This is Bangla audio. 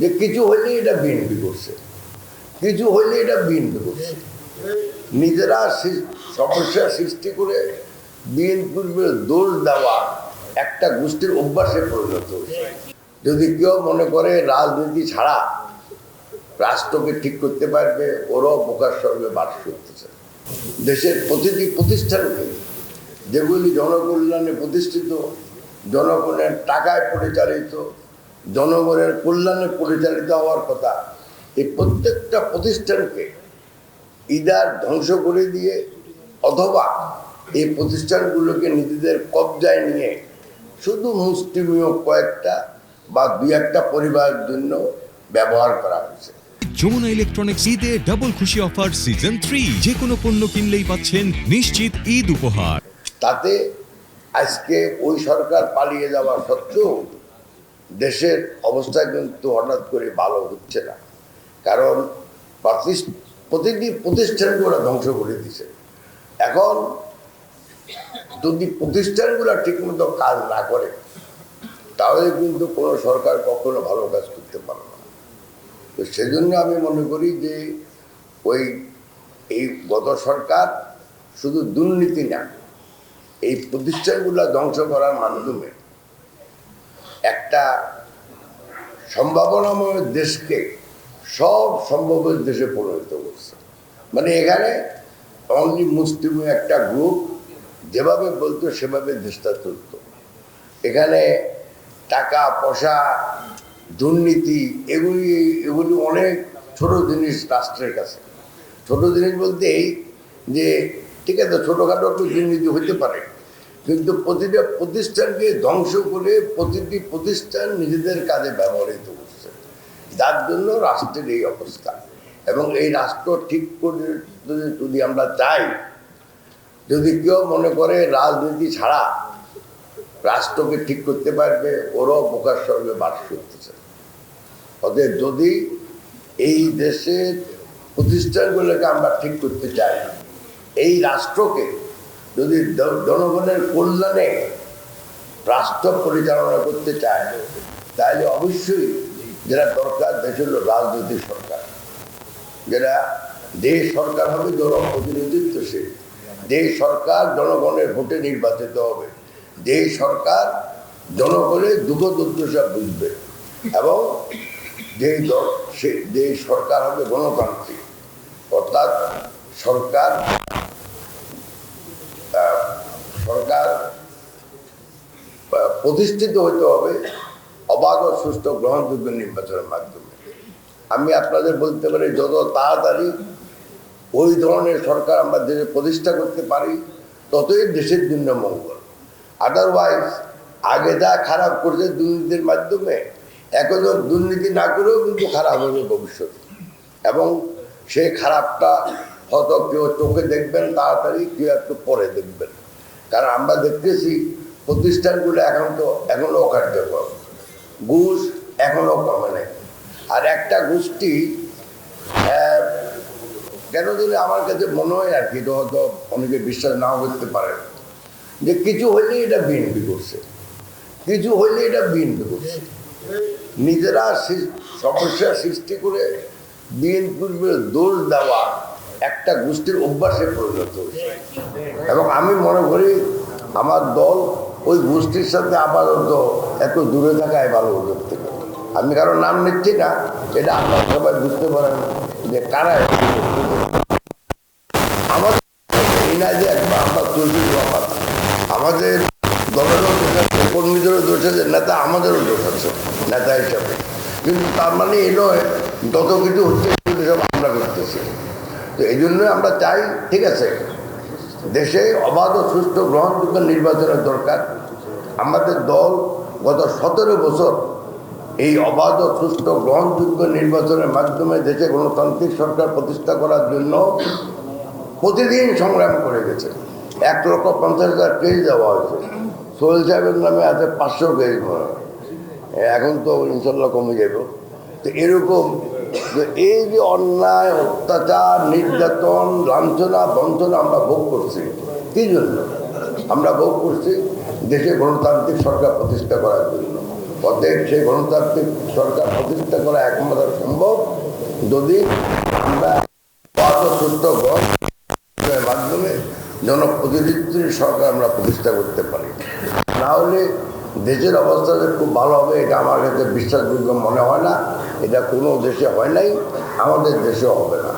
যে কিছু হইলে এটা বিএনপি করছে। কিছু হইলে এটা বিএনপি করছে। নিজেরা সমস্যা সৃষ্টি করে বিএনপির দোষ দেওয়া একটা গোষ্ঠীর অভ্যাসে পরিণত হয়েছে। যদি কেউ মনে করে রাজনীতি ছাড়া রাষ্ট্রকে ঠিক করতে পারবে, ওরাও সঙ্গে বাস করতেছে। দেশের প্রতিটি প্রতিষ্ঠানকে যেগুলি জনকল্যাণে প্রতিষ্ঠিত, জনগণের টাকায় পরিচালিত জনগণের কল্যাণে পরিচালিত হওয়ার কথা। এই প্রত্যেকটা প্রতিষ্ঠানকে ইদার ধ্বংস করে দিয়ে অথবা এই প্রতিষ্ঠানগুলোকে নিজেদের কবজায় নিয়ে শুধু মুষ্টিমীয় কয়েকটা বা দুই একটা পরিবারের জন্য ব্যবহার করা হয়েছে। যমুনা ইলেকট্রনিক্স ঈদে ডাবল খুশি অফার সিজন থ্রি যে কোনো পণ্য কিনলেই পাচ্ছেন নিশ্চিত ঈদ উপহার। তাতে আজকে ওই সরকার পালিয়ে যাওয়া সত্ত্বেও দেশের অবস্থা কিন্তু হঠাৎ করে ভালো হচ্ছে না। কারণ প্রতিটি প্রতিষ্ঠানগুলো ধ্বংস করে দিছে এখন যদি প্রতিষ্ঠানগুলো ঠিকমতো কাজ না করে, তাহলে কিন্তু কোনো সরকার কখনো ভালো কাজ করতে পারে না। তো সেজন্য আমি মনে করি যে ওই, এই গত সরকার শুধু দুর্নীতি না, এই প্রতিষ্ঠানগুলো ধ্বংস করার মাধ্যমে একটা সম্ভাবনাময় দেশকে সব সম্ভবের দেশে পরিণত করছে। মানে এখানে অনলি মুসলিম একটা গ্রুপ যেভাবে বলতো সেভাবে দেশটা চলত। এখানে টাকা, পয়সা, দুর্নীতি, এগুলি এগুলি অনেক ছোট জিনিস রাষ্ট্রের কাছে। ছোট জিনিস বলতে এই যে, ঠিক আছে, ছোটোখাটো একটু দুর্নীতি হতে পারে। কিন্তু প্রতিটা প্রতিষ্ঠানকে ধ্বংস করে প্রতিটি প্রতিষ্ঠান নিজেদের কাজে ব্যবহৃত করছে। যার জন্য রাষ্ট্রের এই অবস্থা। এবং এই রাষ্ট্র ঠিক করে যদি- আমরা চাই, যদি কেউ মনে করে রাজনীতি ছাড়া রাষ্ট্রকে ঠিক করতে পারবে, ওরাও বোকার সঙ্গে বাস করতেছে। অতএব যদি এই দেশের প্রতিষ্ঠানগুলোকে আমরা ঠিক করতে চাই, এই রাষ্ট্রকে যদি জনগণের কল্যাণে রাষ্ট্র পরিচালনা করতে চায়, তাহলে অবশ্যই যেটা দরকার দেশ হলো রাজনৈতিক সরকার। যেটা দেশ সরকার হবে জনপ্রতিনিধিত্বশীল দেশ সরকার জনগণের ভোটে নির্বাচিত হবে। দেশ সরকার জনগণের দুঃখ দুর্দশা বুঝবে। এবং যে যে সরকার হবে গণতান্ত্রিক। অর্থাৎ সরকার সরকার প্রতিষ্ঠিত হতে হবে অবাধ ও সুষ্ঠু গ্রহণযোগ্য নির্বাচনের মাধ্যমে। আমি আপনাদের বলতে পারি, যত তাড়াতাড়ি ওই ধরনের সরকার আমরা দেশে প্রতিষ্ঠা করতে পারি, ততই দেশের জন্য মঙ্গল। আদারওয়াইজ আগে যা খারাপ করছে দুর্নীতির মাধ্যমে এখন দুর্নীতি না করেও কিন্তু খারাপ হবে ভবিষ্যতে এবং সেই খারাপটা হয়তো কেউ চোখে দেখবেন, তাড়াতাড়ি কেউ একটু পরে দেখবেন। কারণ আমরা দেখতেছি প্রতিষ্ঠানগুলো এখন তো এখনও কার্যকর ঘুষ এখনও কমে নেই। আর একটা গোষ্ঠী কেন যদি আমার কাছে মনে হয় আর কি, এটা হয়তো অনেকে বিশ্বাস নাও করতে পারে। যে কিছু হইলে এটা বিএনপি করছে। কিছু হইলে এটা বিএনপি করছে। নিজেরা সমস্যা সৃষ্টি করে বিএনপির দোষ দেওয়া একটা গোষ্ঠীর অভ্যাসে পরিণত হয়েছে। এবং আমি মনে করি, আমার দল ওই গোষ্ঠীর সাথে আপাতত এত দূরে থাকায় ভালো ওদের থেকে। আমি কারও নাম নিচ্ছি না, এটা আপনারা সবাই বুঝতে পারেন যে কারা আমাদের যে দলেরও দোষ আছে কর্মীদেরও দোষ আছে, নেতা আমাদেরও দোষ আছে, নেতা হিসাবে। কিন্তু তার মানে এই নয়, যত কিছু হচ্ছে সব আমরা করতেছি। তো এই জন্য আমরা চাই, ঠিক আছে, দেশে অবাধ ও সুস্থ গ্রহণযোগ্য নির্বাচনের দরকার। আমাদের দল গত সতেরো বছর এই অবাধ ও সুষ্ঠু গ্রহণযোগ্য নির্বাচনের মাধ্যমে দেশে গণতান্ত্রিক সরকার প্রতিষ্ঠা করার জন্য প্রতিদিন সংগ্রাম করে গেছে। এক লক্ষ পঞ্চাশ হাজার পেজ দেওয়া হয়েছে। সোহেল সাহেবের নামে আছে পাঁচশো পেজ এখন তো ইনশাল্লাহ কমে যাবে তো এরকম যে এই যে অন্যায়, অত্যাচার, নির্যাতন, লাঞ্ছনা, বঞ্চনা আমরা ভোগ করছি। কি জন্য? আমরা ভোগ করছি দেশে গণতান্ত্রিক সরকার প্রতিষ্ঠা করার জন্য। অতএব সেই গণতান্ত্রিক সরকার প্রতিষ্ঠা করা একমাত্র সম্ভব যদি আমরা গণের মাধ্যমে জনপ্রতিনিধিত্বের সরকার আমরা প্রতিষ্ঠা করতে পারি। না হলে দেশের অবস্থা যে খুব ভালো হবে, এটা আমার কাছে বিশ্বাসযোগ্য মনে হয় না। এটা কোনো দেশে হয় নাই, আমাদের দেশেও হবে না।